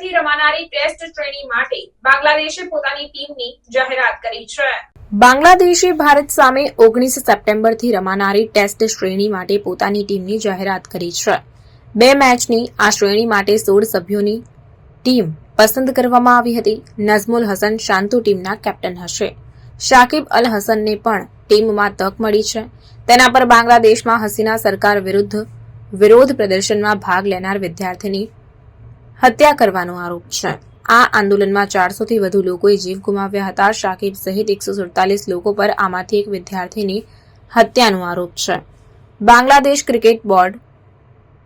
થી રમાનારી ટેસ્ટ શ્રેણી માટે બાંગ્લાદેશે પોતાની ટીમની જાહેરાત કરી છે. બાંગ્લાદેશે ભારત સામે ઓગણીસ સપ્ટેમ્બરથી રમાનારી ટેસ્ટ શ્રેણી માટે પોતાની ટીમની જાહેરાત કરી છે. બે મેચની આ શ્રેણી માટે સોળ સભ્યોની ટીમ પસંદ કરવામાં આવી હતી. નઝમુલ હસન શાંતુ ટીમના કેપ્ટન હશે. શાકિબ અલ હસનને પણ ટીમમાં તક મળી છે. તેના પર બાંગ્લાદેશમાં હસીના સરકાર વિરુદ્ધ વિરોધ પ્રદર્શનમાં ભાગ લેનાર વિદ્યાર્થીની હત્યા કરવાનો આરોપ છે. આ આંદોલનમાં ચારસોથી વધુ લોકોએ જીવ ગુમાવ્યા હતા. શાકિબ સહિત એકસો સુડતાલીસ લોકો પર આમાંથી એક વિદ્યાર્થીની હત્યાનો આરોપ છે. બાંગ્લાદેશ ક્રિકેટ બોર્ડ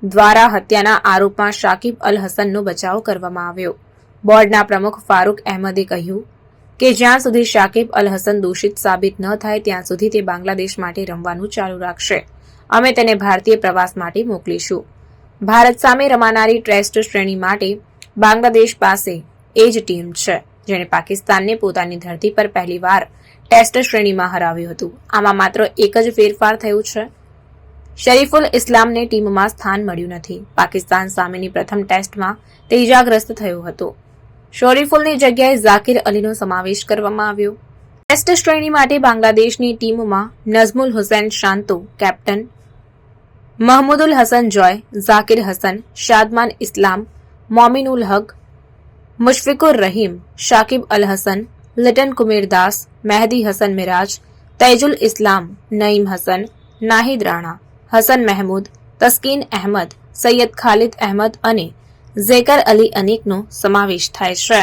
દ્વારા હત્યાના આરોપમાં શાકિબ અલ હસનનો બચાવ કરવામાં આવ્યો. બોર્ડના પ્રમુખ ફારૂક અહેમદે કહ્યું કે જ્યાં સુધી શાકિબ અલ હસન દોષિત સાબિત ન થાય ત્યાં સુધી તે બાંગ્લાદેશ માટે રમવાનું ચાલુ રાખશે. અમે તેને ભારતીય પ્રવાસ માટે મોકલીશું. ભારત સામે રમાનારી ટેસ્ટ શ્રેણી માટે બાંગ્લાદેશ પાસે એ જ ટીમ છે, જેણે પાકિસ્તાનને પોતાની ધરતી પર પહેલીવાર ટેસ્ટ શ્રેણીમાં હરાવ્યું હતું. આમાં માત્ર એક જ ફેરફાર થયું છે. શરીફુલ ઇસ્લામને ટીમમાં સ્થાન મળ્યું નથી. પાકિસ્તાન સામેની પ્રથમ ટેસ્ટમાં તે ઇજાગ્રસ્ત થયો હતો. શરીફુલની જગ્યાએ ઝાકિર અલીનો સમાવેશ કરવામાં આવ્યો. ટેસ્ટ શ્રેણી માટે બાંગ્લાદેશની ટીમમાં નઝમુલ હુસૈન શાંતો, કેપ્ટન મહમૂદુલ હસન જોય ઝાકિર હસન શાદમાન ઇસ્લામ મોમિનુલ હક મુશફિકુર રહીમ શાકિબ અલ હસન લિટન કુમેર દાસ મહેદી હસન મિરાજ તૈજુલ ઇસ્લામ નઈમ હસન નાહિદ રાણા હસન મહેમૂદ તસ્કીન અહેમદ સૈયદ ખાલિદ અહેમદ અને ઝેકર અલી અનીકનો સમાવેશ થાય છે